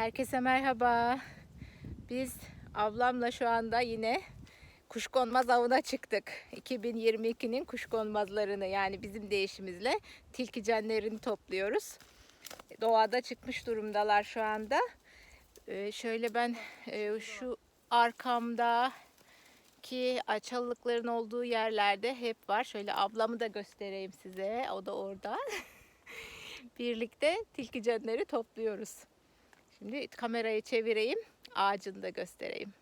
Herkese merhaba. Biz ablamla şu anda yine kuşkonmaz avına çıktık. 2022'nin kuşkonmazlarını yani bizim deyişimizle tilkicenlerini topluyoruz. Doğada çıkmış durumdalar şu anda. Ee, şöyle ben e, şu arkamda ki açalılıkların olduğu yerlerde hep var. Şöyle ablamı da göstereyim size. O da orada. Birlikte tilkicenleri topluyoruz. Şimdi kamerayı çevireyim. Ağacını da göstereyim.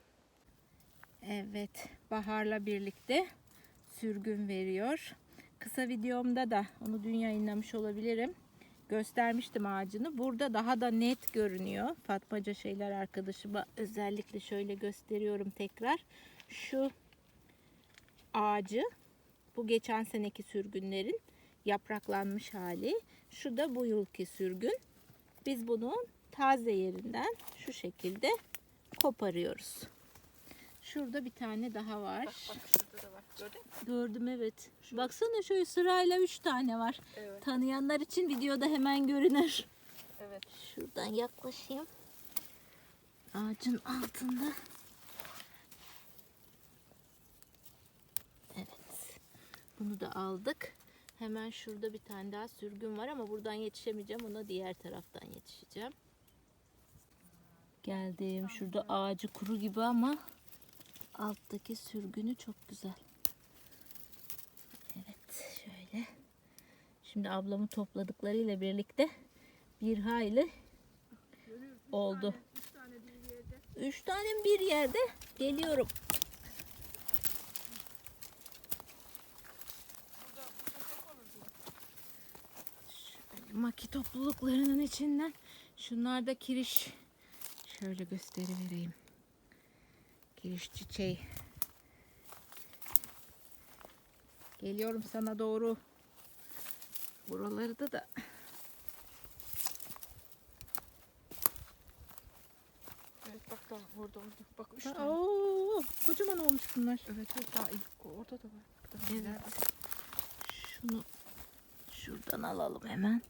Evet. Bahar'la birlikte sürgün veriyor. Kısa videomda da onu dün yayınlamış olabilirim. Göstermiştim ağacını. Burada daha da net görünüyor. Fatmaca şeyler arkadaşıma özellikle şöyle gösteriyorum tekrar. Şu ağacı bu geçen seneki sürgünlerin yapraklanmış hali. Şu da bu yılki sürgün. Biz bunu taze yerinden şu şekilde koparıyoruz. Şurada bir tane daha var. Bak şurada da var. Gördün mü? Gördüm evet. Baksana şöyle sırayla 3 tane var. Evet. Tanıyanlar için videoda hemen görünür. Evet. Şuradan yaklaşayım. Ağacın altında. Evet. Bunu da aldık. Hemen şurada bir tane daha sürgün var ama buradan yetişemeyeceğim. Ona diğer taraftan yetişeceğim. Geldim. Şurada ağacı kuru gibi ama alttaki sürgünü çok güzel. Evet şöyle. Şimdi ablamın topladıklarıyla birlikte bir hayli oldu. Üç tane bir yerde geliyorum. Şöyle maki topluluklarının içinden şunlar da kiriş. Şöyle gösteri vereyim. Kiriş çiçeği. Geliyorum sana doğru. Buraları da Evet bak da orada orada. Bak üç tane. Oo, kocaman olmuş bunlar. Evet evet daha iyi. Orada da var. Bak daha Evet. Şunu şuradan alalım hemen.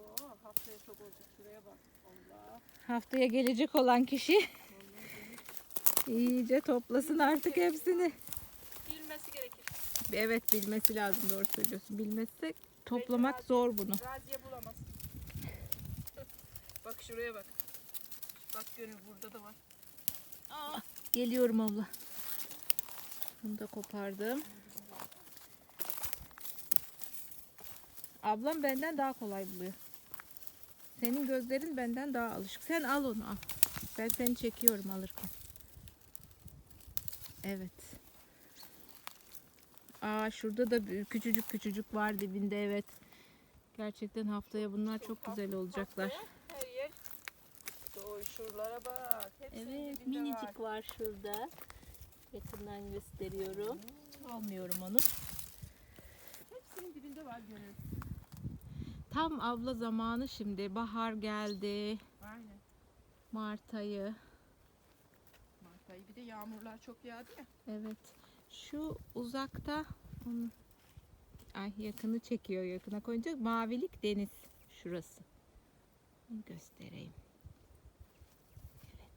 Oo haftaya çok olacak. Şuraya bak. Allah. Haftaya gelecek olan kişi iyice toplasın artık hepsini. Bilmesi gerekir. Evet bilmesi lazım doğru söylüyorsun. Bilmezsek toplamak zor bunu. Raziye bulamaz. bak şuraya bak. Bak gönül burada da var. Aa, geliyorum abla. Bunu da kopardım. Ablam benden daha kolay buluyor. Senin gözlerin benden daha alışık. Sen al onu al. Ben seni çekiyorum alırken. Evet. Aa şurada da bir- küçücük küçücük var dibinde evet. Gerçekten haftaya bunlar çok güzel olacaklar. Haftaya Her yer. Doğru şuralara bak. Hepsinin Evet minicik var şurada. Yakından gösteriyorum. Almıyorum onu. Hepsinin dibinde var gönül. Tam abla zamanı şimdi. Bahar geldi. Aynen. Mart ayı. Mart ayı bir de yağmurlar çok yağdı ya. Evet. Şu uzakta onu- ay yakını çekiyor yakına koyunca mavilik deniz şurası. Göstereyim. Evet.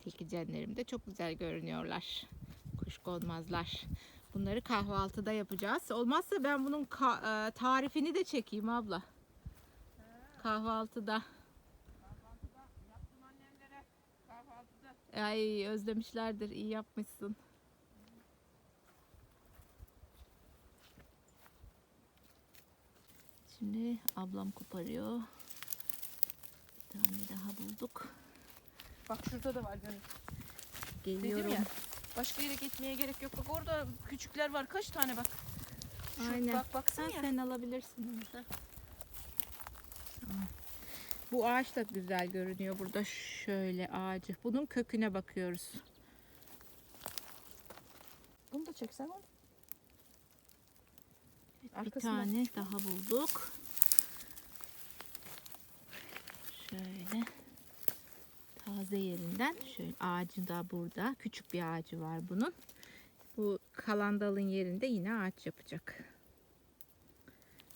Tilkicenlerim de çok güzel görünüyorlar. Kuşkonmazlar. Bunları kahvaltıda yapacağız. Olmazsa ben bunun e, tarifini de çekeyim abla. Kahvaltıda. Kahvaltıda yaptım annemlere. Kahvaltıda. Ay özlemişlerdir. iyi yapmışsın. Şimdi ablam koparıyor. Bir tane daha bulduk. Bak şurada da var gönül. Geliyorum. Başka yere gitmeye gerek yok. Bak orada küçükler var. Kaç tane bak. Şu, Aynen. Bak baksana Sen, ya. sen alabilirsin. Bu ağaç da güzel görünüyor burada. Şöyle ağacı. Bunun köküne bakıyoruz. Bunu da çeksen oğlum. Bir tane daha bulduk. Şöyle taze yerinden şöyle ağacı da burada. Küçük bir ağacı var bunun. Bu kalan dalın yerinde yine ağaç yapacak.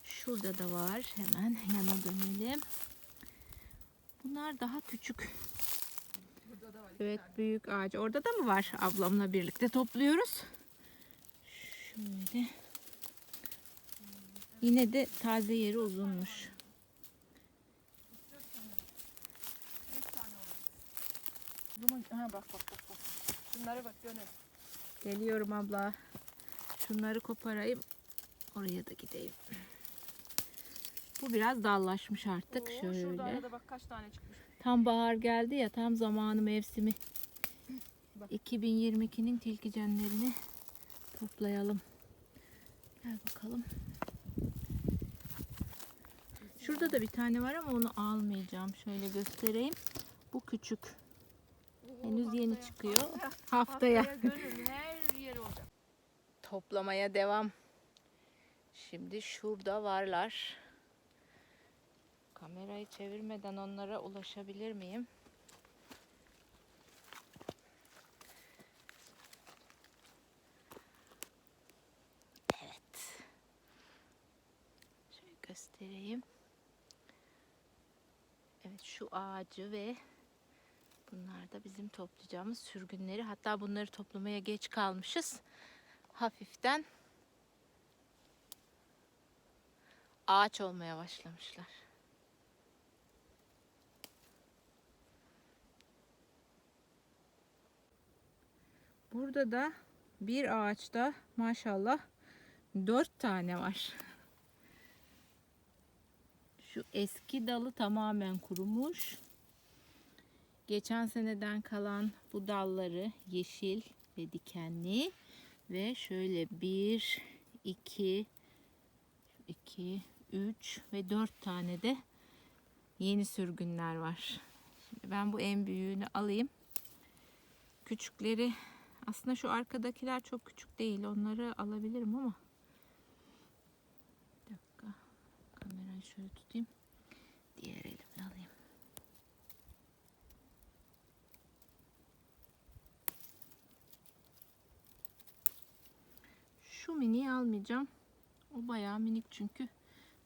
Şurada da var. Hemen yana dönelim. Bunlar daha küçük. Evet büyük ağaç. Orada da mı var? Ablamla birlikte topluyoruz. Şöyle. Yine de taze yeri uzunmuş. Bunun, ha bak bak bak bak. Şunlara bak Gönül. Geliyorum abla. Şunları koparayım. Oraya da gideyim. Bu biraz dallaşmış artık. Oo, Şöyle. Şurada arada bak kaç tane çıkmış. Tam bahar geldi ya tam zamanı mevsimi. Bak. 2022'nin tilkicenlerini toplayalım. Gel bakalım. Şurada da bir tane var ama onu almayacağım. Şöyle göstereyim. Bu küçük. Henüz yeni çıkıyor. Haftaya. Toplamaya devam. Şimdi şurada varlar. Kamerayı çevirmeden onlara ulaşabilir miyim? Evet. Şöyle göstereyim. Evet şu ağacı ve bunlar da bizim toplayacağımız sürgünleri. Hatta bunları toplamaya geç kalmışız hafiften ağaç olmaya başlamışlar. Burada da bir ağaçta maşallah dört tane var. Şu eski dalı tamamen kurumuş. Geçen seneden kalan bu dalları yeşil ve dikenli ve şöyle 1 2 2 3 ve 4 tane de yeni sürgünler var. Şimdi ben bu en büyüğünü alayım. Küçükleri aslında şu arkadakiler çok küçük değil. Onları alabilirim ama bir dakika. Kamerayı şöyle tutayım. Diğer elimle alayım. Şu miniyi almayacağım. O bayağı minik çünkü.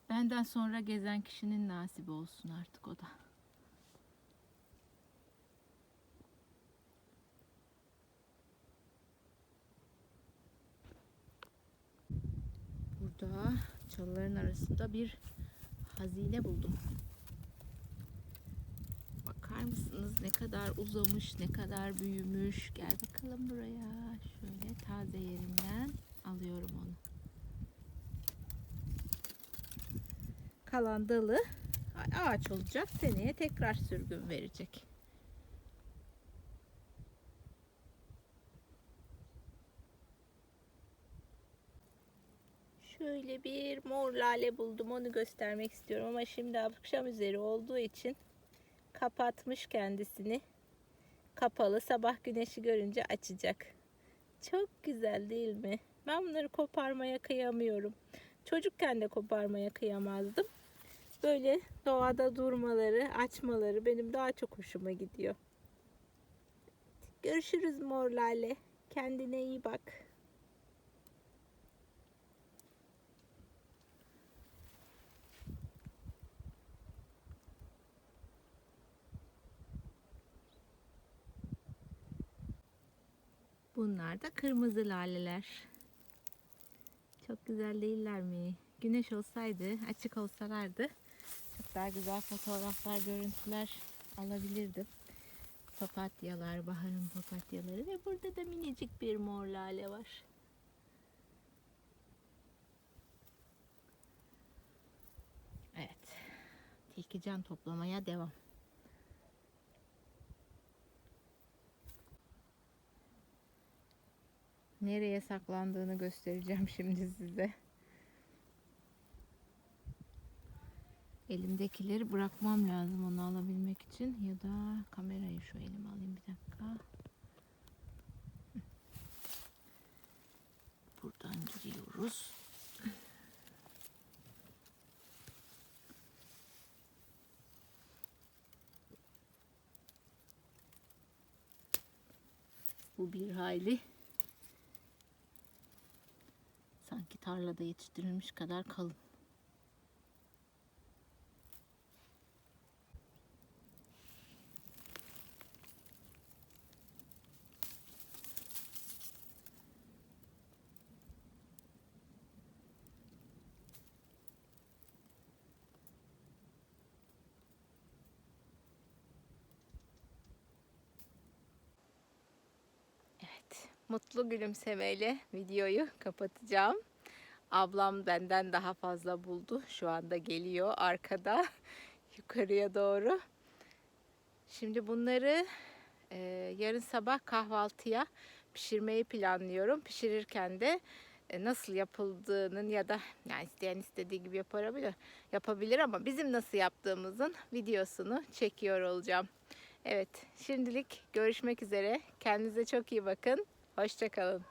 Benden sonra gezen kişinin nasibi olsun artık o da. Burada çalıların arasında bir hazine buldum. Bakar mısınız ne kadar uzamış, ne kadar büyümüş. Gel bakalım buraya. Şöyle taze yerinden alıyorum onu. Kalan dalı ağaç olacak. Seneye tekrar sürgün verecek. Şöyle bir mor lale buldum. Onu göstermek istiyorum ama şimdi akşam üzeri olduğu için kapatmış kendisini. Kapalı. Sabah güneşi görünce açacak. Çok güzel değil mi? Ben bunları koparmaya kıyamıyorum. Çocukken de koparmaya kıyamazdım. Böyle doğada durmaları, açmaları benim daha çok hoşuma gidiyor. Görüşürüz mor lale. Kendine iyi bak. Bunlar da kırmızı laleler. Çok güzel değiller mi? Güneş olsaydı, açık olsalardı çok daha güzel fotoğraflar, görüntüler alabilirdim. Papatyalar, baharın papatyaları ve burada da minicik bir mor lale var. Evet. Tilkican toplamaya devam. Nereye saklandığını göstereceğim şimdi size. Elimdekileri bırakmam lazım onu alabilmek için ya da kamerayı şu elime alayım bir dakika. Buradan giriyoruz. Bu bir hayli sanki tarlada yetiştirilmiş kadar kalın. Mutlu gülümsemeyle videoyu kapatacağım. Ablam benden daha fazla buldu. Şu anda geliyor arkada yukarıya doğru. Şimdi bunları e, yarın sabah kahvaltıya pişirmeyi planlıyorum. Pişirirken de e, nasıl yapıldığının ya da yani isteyen istediği gibi yapabilir, yapabilir ama bizim nasıl yaptığımızın videosunu çekiyor olacağım. Evet, şimdilik görüşmek üzere. Kendinize çok iyi bakın. Hoşçakalın.